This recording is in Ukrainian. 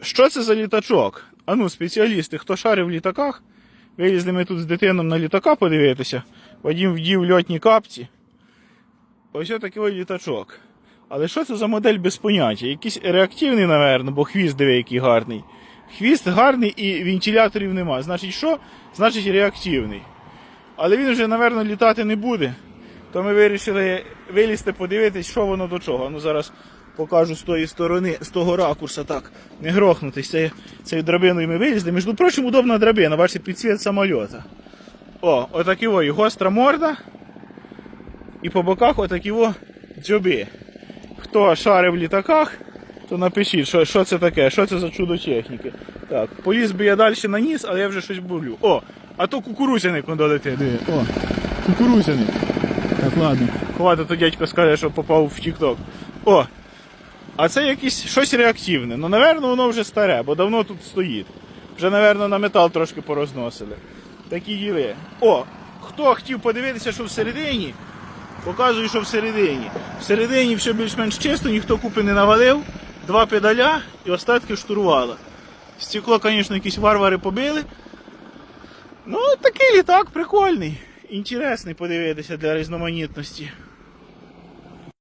Що це за літачок? А ну, спеціалісти, хто шарив в літаках, вилізли ми тут з дитином на літака подивитися. Вадім вдів льотні капці. Ось такий літачок. Але що це за модель без поняття? Якийсь реактивний, напевно, бо хвіст диви, гарний. Хвіст гарний і вентиляторів нема. Значить, що? Значить реактивний. Але він вже, напевно, літати не буде. То ми вирішили вилізти, подивитись, що воно до чого. Ну зараз покажу з тої сторони, з того ракурса, так, не грохнутись. Цією драбиною ми вилізли. Між прочим, удобна драбина, бачите, під цвіт самольота. О, отакі ой, гостра морда. І по боках отакі о дзьоби. Хто шарив в літаках, то напишіть, що, що це таке, що це за чудо техніки. Так, поліз би я далі на ніс, але я вже щось бурлю. О, а то кукурузяник. Диви. О, кукурузяник. Так, ладно. Хватить, то дядько скаже, що попав в Тік-Ток. О! А це якесь щось реактивне. Ну, напевно, воно вже старе, бо давно тут стоїть. Вже, напевно, на метал трошки порозносили. Такі діли. О! Хто хотів подивитися, що всередині, показую, що всередині. Всередині все більш-менш чисто, ніхто купи не навалив. Два педаля і остатки штурвала. Стекло, звісно, якісь варвари побили. Ну, такий літак прикольний. Інтересний подивитися для різноманітності.